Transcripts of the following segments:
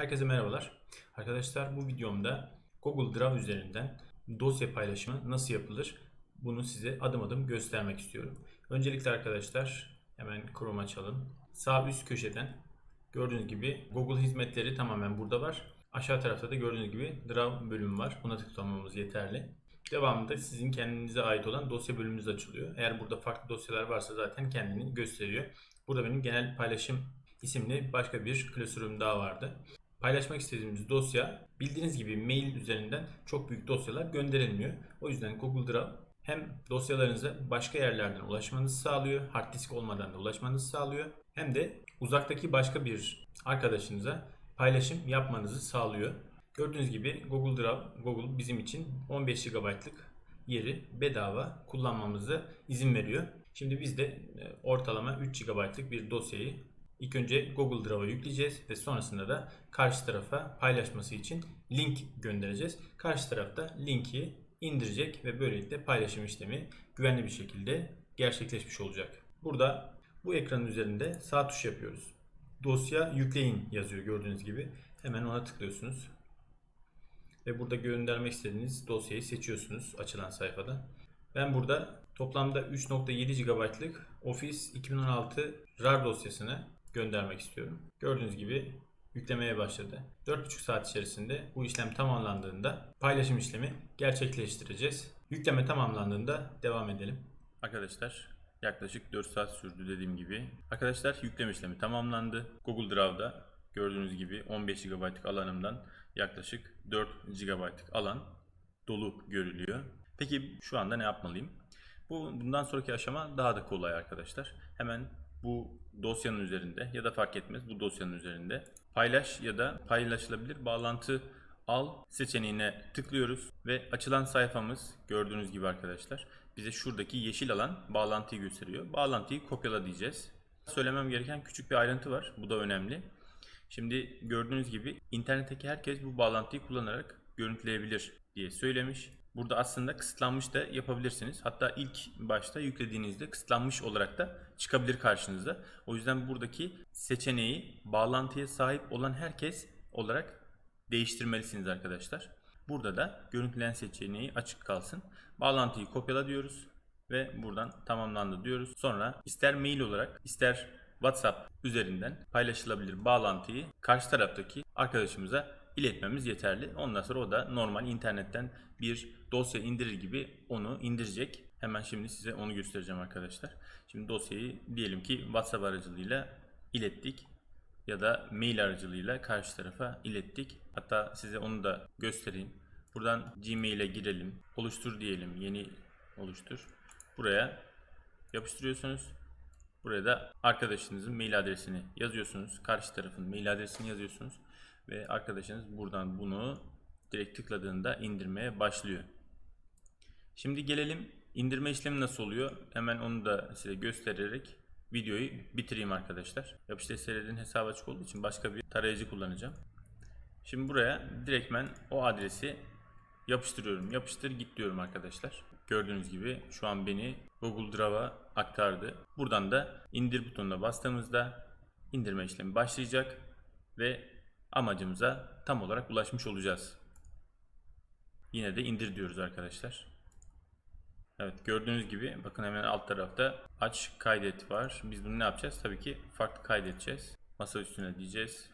Herkese merhabalar. Arkadaşlar bu videomda Google Drive üzerinden dosya paylaşımı nasıl yapılır bunu size adım adım göstermek istiyorum. Öncelikle arkadaşlar hemen Chrome açalım. Sağ üst köşeden gördüğünüz gibi Google hizmetleri tamamen burada var. Aşağı tarafta da gördüğünüz gibi Drive bölümü var. Buna tıklamamız yeterli. Devamında sizin kendinize ait olan dosya bölümünüz açılıyor. Eğer burada farklı dosyalar varsa zaten kendini gösteriyor. Burada benim genel paylaşım isimli başka bir klasörüm daha vardı. Paylaşmak istediğimiz dosya bildiğiniz gibi mail üzerinden çok büyük dosyalar gönderilmiyor. O yüzden Google Drive hem dosyalarınıza başka yerlerden ulaşmanızı sağlıyor, hard disk olmadan da ulaşmanızı sağlıyor. Hem de uzaktaki başka bir arkadaşınıza paylaşım yapmanızı sağlıyor. Gördüğünüz gibi Google Drive, Google bizim için 15 GB'lık yeri bedava kullanmamıza izin veriyor. Şimdi biz de e, ortalama 3 GB'lık bir dosyayı ilk önce Google Drive'a yükleyeceğiz ve sonrasında da karşı tarafa paylaşması için link göndereceğiz. Karşı tarafta linki indirecek ve böylelikle paylaşım işlemi güvenli bir şekilde gerçekleşmiş olacak. Burada bu ekranın üzerinde sağ tuş yapıyoruz. Dosya yükleyin yazıyor gördüğünüz gibi. Hemen ona tıklıyorsunuz. Ve burada göndermek istediğiniz dosyayı seçiyorsunuz açılan sayfada. Ben burada toplamda 3.7 GB'lık Office 2016 RAR dosyasını göndermek istiyorum. Gördüğünüz gibi yüklemeye başladı. 4,5 saat içerisinde bu işlem tamamlandığında paylaşım işlemi gerçekleştireceğiz. Yükleme tamamlandığında devam edelim. Arkadaşlar yaklaşık 4 saat sürdü dediğim gibi. Arkadaşlar yükleme işlemi tamamlandı. Google Drive'da gördüğünüz gibi 15 GB'lık alanımdan yaklaşık 4 GB'lık alan dolu görülüyor. Peki şu anda ne yapmalıyım? Bu bundan sonraki aşama daha da kolay arkadaşlar. Hemen bu dosyanın üzerinde ya da fark etmez bu dosyanın üzerinde paylaş ya da paylaşılabilir bağlantı al seçeneğine tıklıyoruz ve açılan sayfamız gördüğünüz gibi arkadaşlar bize şuradaki yeşil alan bağlantıyı gösteriyor. Bağlantıyı kopyala diyeceğiz. Söylemem gereken küçük bir ayrıntı var. Bu da önemli. Şimdi gördüğünüz gibi internetteki herkes bu bağlantıyı kullanarak görüntüleyebilir diye söylemiş. Burada aslında kısıtlanmış da yapabilirsiniz. Hatta ilk başta yüklediğinizde kısıtlanmış olarak da çıkabilir karşınıza. O yüzden buradaki seçeneği bağlantıya sahip olan herkes olarak değiştirmelisiniz arkadaşlar. Burada da görüntülen seçeneği açık kalsın. Bağlantıyı kopyala diyoruz ve buradan tamamlandı diyoruz. Sonra ister mail olarak ister WhatsApp üzerinden paylaşılabilir bağlantıyı karşı taraftaki arkadaşımıza iletmemiz yeterli. Ondan sonra o da normal internetten bir dosya indirir gibi onu indirecek. Hemen şimdi size onu göstereceğim arkadaşlar. Şimdi dosyayı diyelim ki WhatsApp aracılığıyla ilettik ya da mail aracılığıyla karşı tarafa ilettik. Hatta size onu da göstereyim. Buradan Gmail'e girelim. Oluştur diyelim. Yeni oluştur. Buraya yapıştırıyorsunuz. Buraya da arkadaşınızın mail adresini yazıyorsunuz. Karşı tarafın mail adresini yazıyorsunuz. Ve arkadaşınız buradan bunu direkt tıkladığında indirmeye başlıyor. Şimdi gelelim indirme işlemi nasıl oluyor? Hemen onu da size göstererek videoyu bitireyim arkadaşlar. Yapıştır SL'nin hesabı açık olduğu için başka bir tarayıcı kullanacağım. Şimdi buraya direktmen o adresi yapıştırıyorum. Yapıştır git diyorum arkadaşlar. Gördüğünüz gibi şu an beni Google Drive'a aktardı. Buradan da indir butonuna bastığımızda indirme işlemi başlayacak ve amacımıza tam olarak ulaşmış olacağız. Yine de indir diyoruz arkadaşlar. Evet gördüğünüz gibi bakın hemen alt tarafta aç kaydet var. Biz bunu ne yapacağız? Tabii ki farklı kaydedeceğiz. Masa üstüne diyeceğiz.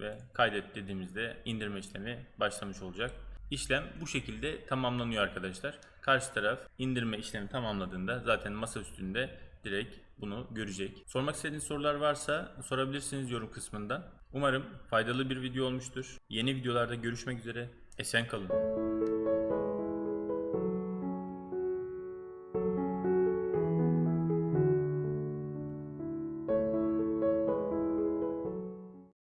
Ve kaydet dediğimizde indirme işlemi başlamış olacak. İşlem bu şekilde tamamlanıyor arkadaşlar. Karşı taraf indirme işlemi tamamladığında zaten masa üstünde direkt bunu görecek. Sormak istediğiniz sorular varsa sorabilirsiniz yorum kısmından. Umarım faydalı bir video olmuştur. Yeni videolarda görüşmek üzere. Esen kalın.